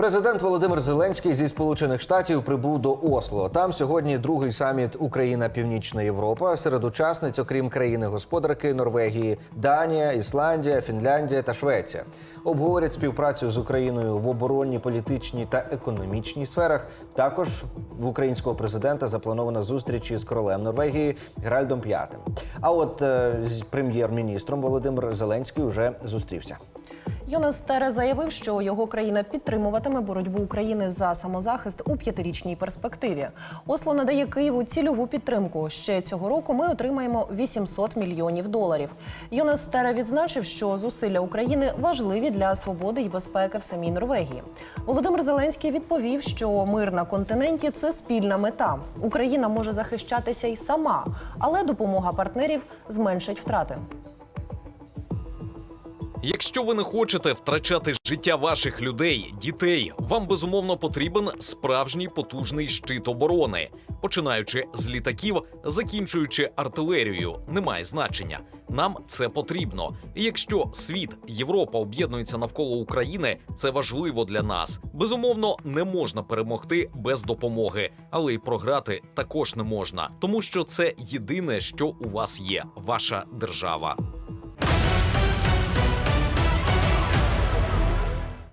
Президент Володимир Зеленський зі Сполучених Штатів прибув до Осло. Там сьогодні другий саміт Україна Північна Європа. Серед учасниць, окрім країни-господарки Норвегії, Данія, Ісландія, Фінляндія та Швеція. Обговорять співпрацю з Україною в оборонній, політичній та економічній сферах. Також в українського президента запланована зустріч із королем Норвегії Геральдом П'ятим. А от е, з прем'єр-міністром Володимир Зеленський вже зустрівся. Йонас Тере заявив, що його країна підтримуватиме боротьбу України за самозахист у п'ятирічній перспективі. Осло надає Києву цільову підтримку. Ще цього року ми отримаємо 800 мільйонів доларів. Йонас Тере відзначив, що зусилля України важливі для свободи і безпеки в самій Норвегії. Володимир Зеленський відповів, що мир на континенті це спільна мета. Україна може захищатися й сама, але допомога партнерів зменшить втрати. Якщо ви не хочете втрачати життя ваших людей, дітей, вам безумовно потрібен справжній потужний щит оборони, починаючи з літаків, закінчуючи артилерією, немає значення. Нам це потрібно. І якщо світ, Європа об'єднуються навколо України, це важливо для нас. Безумовно, не можна перемогти без допомоги, але й програти також не можна, тому що це єдине, що у вас є ваша держава.